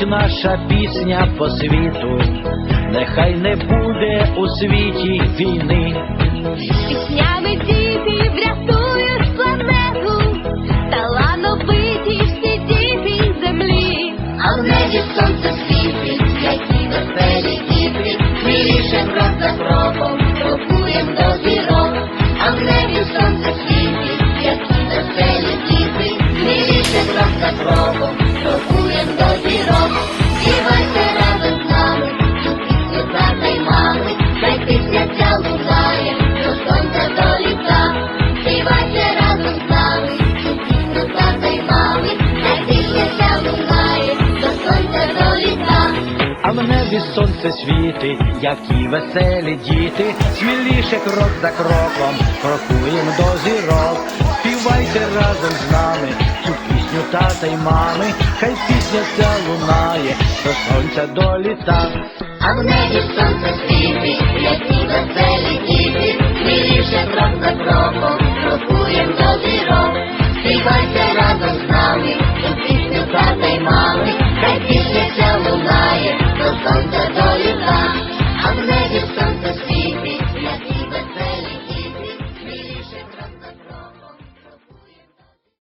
летить наша пісня по світу, нехай не буде у світі війни. Піснями діти врятують планету, талановиті всі діти землі. А в небі сонце світить, які веселі діти, Сміліше крок за кроком, крокуєм до зірок. А в небі сонце світить, які веселі діти, Сміліше крок за кроком, небі сонце світить, які веселі діти, сміліше крок за кроком, крокуємо до зірок. Співайте разом з нами цю пісню тата й мами, хай пісня ця лунає, до сонця до літа. А в небі сонце світить, які веселі діти, Сміліше крок за кроком.